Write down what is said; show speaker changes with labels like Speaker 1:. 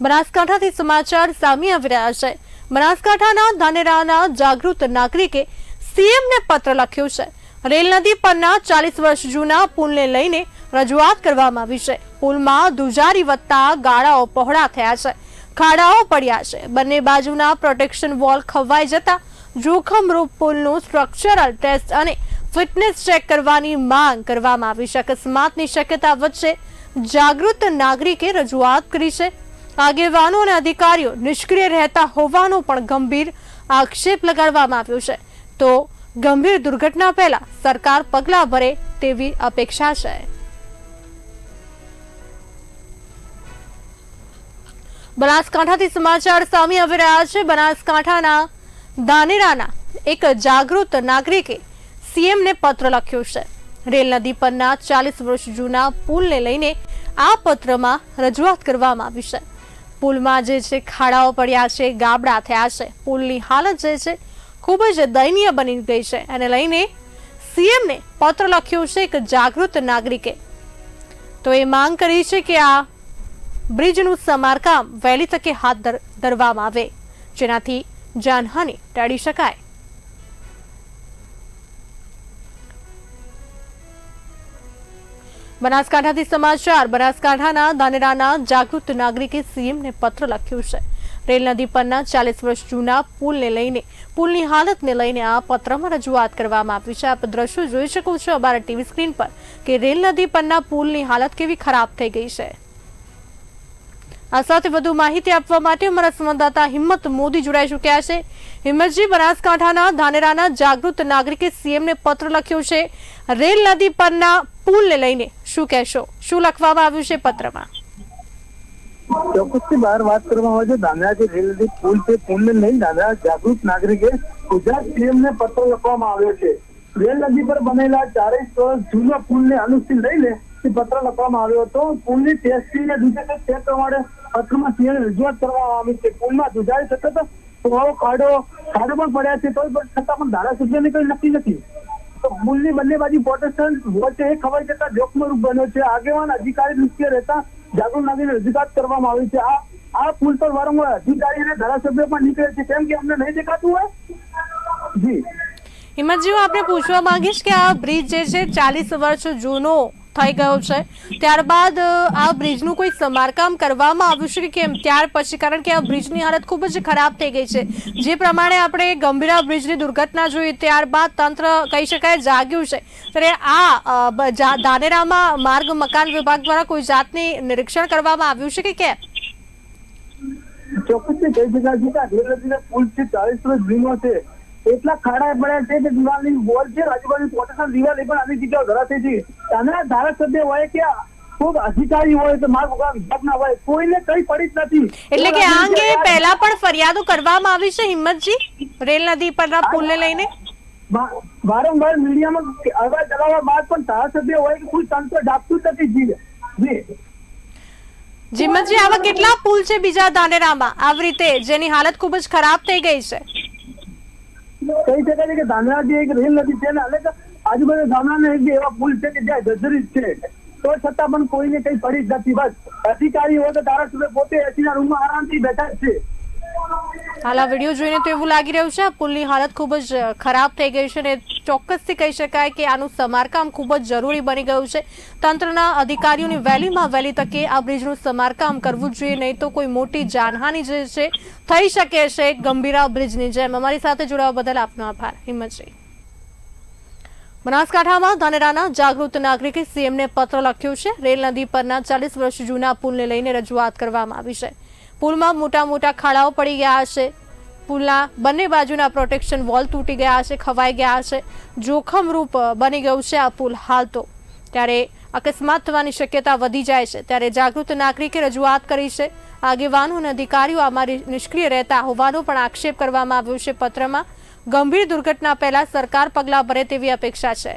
Speaker 1: બનાસકાંઠાથી સમાચાર સામે આવી રહ્યા છે. બનાસકાંઠાના ધાનેરાના જાગૃત નાગરિકે સીએમને પત્ર લખ્યો છે. રેલ નદી પરના ચાલીસ વર્ષ જૂના પુલને લઈને રજૂઆત કરવામાં આવી છે. પુલમાં ધુજારી વધતા ગાળાઓ પહોળા થયા છે. ખાડાઓ પડ્યા છે. બંને બાજુના પ્રોટેક્શન વોલ ખવાઈ જતા જોખમરૂપ પુલનું સ્ટ્રક્ચરલ ટેસ્ટ અને ફિટનેસ ચેક કરવાની માંગ કરવામાં આવી છે. અકસ્માતની શક્યતા વચ્ચે જાગૃત નાગરિકે રજૂઆત કરી છે. આગેવાનો અને અધિકારીઓ નિષ્ક્રિય રહેતા હોવાનો પણ ગંભીર આક્ષેપ લગાડવામાં આવ્યો છે. તો ગંભીર દુર્ઘટના પહેલા સરકાર પગલાં ભરે તેવી અપેક્ષા છે. બનાસકાંઠાથી સમાચાર સામે આવી રહ્યા છે. બનાસકાંઠાના દાનેરાના એક જાગૃત નાગરિકે સીએમને પત્ર લખ્યો છે. રેલ નદી પરના ચાલીસ વર્ષ જૂના પુલને લઈને આ પત્રમાં રજૂઆત કરવામાં આવી છે. પુલમાં જે છે, ખાડાઓ પડ્યા છે, ગાબડા થયા છે. પુલની હાલત જે છે, ખૂબ જ દયનીય બની ગઈ છે. અને લઈને સીએમને પત્ર લખ્યો છે એક જાગૃત નાગરિકે. તો એ માંગ કરી છે કે આ બ્રિજનું સમારકામ વહેલી તકે હાથ ધર- ધરવામાં આવે. જેનાથી જાનહાનિ ટાળી શકાય. બનાસકાંઠાથી સમાચાર. બનાસકાંઠાના ધાનેરાના જાગૃત નાગરિકે સીએમને પત્ર લખ્યું છે. રેલ નદી પરના ચાલીસ વર્ષ જૂના પુલને લઈને, પુલની હાલતને લઈને આ પત્રમાં રજૂઆત કરવામાં આવી છે. આપ દ્રશ્યો જોઈ શકો છો અમારા ટીવી સ્ક્રીન પર કે રેલ નદી પરના પુલની હાલત કેવી ખરાબ થઈ ગઈ છે. આ સાથે વધુ માહિતી આપવા માટે અમારા સંવાદદાતા હિંમત મોદી જોડાઈ ચૂક્યા છે. હિંમતજી, બનાસકાંઠાના ધાનેરાના જાગૃત નાગરિકે સીએમને પત્ર લખ્યો છે. રેલ નદી પરના પુલને લઈને શું કહેશો? શું લખવામાં આવ્યું છે પત્રમાં?
Speaker 2: ચોક્કસથી બહાર વાત કરવામાં આવે છે. દાદરા જે રેલવે પુલ છે. પુલને લઈને દાદરા જાગૃત નાગરિકે ગુજરાત સીએમને પત્ર લખવામાં આવ્યો છે. રેલ નદી પર બનેલા ચારેય વર્ષ જૂના પુલને અનુસરી લઈને તે પત્ર લખવામાં આવ્યો હતો. પુલની ટેસ્ટિંગ દુજારી ચેક માટે પત્રમાં સીએમ રજૂઆત કરવામાં આવી છે. પુલમાં સતત તો ખાડો ખાડો પણ પડ્યા છે. તો છતાં પણ ધારાસભ્યને કઈ નક્કી નથી. પુલની બંને બાજુ પ્રોટેસ્ટન્ટ વચ્ચે એ ખબર જતા જોખમરૂપ બન્યો છે. આગેવાન અધિકારી નિષ્ક્રિય રહેતા જાગૃત નાગરિક રજૂઆત કરવામાં આવી છે. આ આ પુલ પર વારંવાર અધિકારી અને ધારાસભ્ય પણ નીકળે છે. કેમ કે અમને નહીં દેખાતું હોય? જી.
Speaker 1: હિંમતજી હું આપણે પૂછવા માંગીશ કે આ બ્રિજ જે છે, ચાલીસ વર્ષ જૂનો થઈ ગયો છે. ત્યારબાદ આ બ્રિજનું કોઈ સમારકામ કરવામાં આવ્યું છે કે કેમ? ત્યાર પછી, કારણ કે આ બ્રિજની હાલત ખૂબ જ ખરાબ થઈ ગઈ છે. જે પ્રમાણે આપણે ગંભીરા બ્રિજની દુર્ઘટના જોઈ, ત્યારબાદ તંત્ર કહી શકાય જાગ્યું છે. ત્યારે આ દાનેરામાં માર્ગ મકાન વિભાગ દ્વારા કોઈ જાતની નિરીક્ષણ કરવામાં આવ્યું છે કે કેમ?
Speaker 2: ચોક્કસ ચાલીસ વર્ષ જૂનો છે. એટલા ખાડા પડ્યા છે કે દિવાલની વોલ છે આજુબાજુ પ્રોટેક્શન દિવાલ એ પણ આવી જગ્યાઓ ધરાશે છે. ત્યાંના ધારાસભ્ય હોય કે કોઈ અધિકારી હોય તો માર્ગ વિભાગના હોય કોઈને કઈ પડી જ નથી.
Speaker 1: એટલે કે આ અંગે પહેલા પણ ફરિયાદો કરવામાં આવી છે હિંમતજી રેલ નદી પરના પુલને લઈને?
Speaker 2: વારંવાર મીડિયામાં અવાજ ચલાવવા બાદ પણ ધારાસભ્ય હોય કે કોઈ તંત્ર ડાપતું જ નથી જી.
Speaker 1: જીમતજી આવા કેટલા પુલ છે બીજા ધાનેરામાં? આવી રીતે જેની હાલત ખૂબ જ ખરાબ થઈ ગઈ છે.
Speaker 2: કહી શકાય છે કે ધાનેરા જે એક રેલ નદી છે ને આજુબાજુ ગામડાના એક એવા પુલ છે કે જ્યાં જર્જરિત છે. તો છતાં પણ કોઈને કઈ પડી જ નથી. બસ. અધિકારી હોય તો ધારાસભ્ય પોતે એસીના રૂમમાં આરામથી બેઠા છે.
Speaker 1: હાલ આ વીડિયો જોઈને તો એવું લાગી રહ્યું છે. પુલની હાલત ખૂબ જ ખરાબ થઈ ગઈ છે અને ચોક્કસથી કહી શકાય કે આનું સમારકામ ખૂબ જ જરૂરી બની ગયું છે. તંત્રના અધિકારીઓની વહેલીમાં વહેલી તકે આ બ્રિજનું સમારકામ કરવું જોઈએ, નહીં તો કોઈ મોટી જાનહાની જે છે, થઈ શકે છે ગંભીરા બ્રિજની જેમ. અમારી સાથે જોડાવા બદલ આપનો આભાર. હિંમતજી. બનાસકાંઠામાં ધાનેરાના જાગૃત નાગરિકે સીએમને પત્ર લખ્યો છે. રેલ નદી પરના ચાલીસ વર્ષ જૂના પુલને લઈને રજૂઆત કરવામાં આવી છે. પુલમાં મોટા મોટા ખાડાઓ પડી ગયા છે. પુલના બંને બાજુના પ્રોટેક્શન વોલ તૂટી ગયા છે ખવાઈ ગયા છે જોખમરૂપ બની ગયું છે આ પુલ હાલ તો. ત્યારે અકસ્માત થવાની શક્યતા વધી જાય છે. ત્યારે જાગૃત નાગરિકે રજૂઆત કરી છે. આગેવાનો અને અધિકારીઓ આમાં નિષ્ક્રિય રહેતા હોવાનો પણ આક્ષેપ કરવામાં આવ્યો છે પત્રમાં. ગંભીર દુર્ઘટના પહેલા સરકાર પગલાં ભરે તેવી અપેક્ષા છે.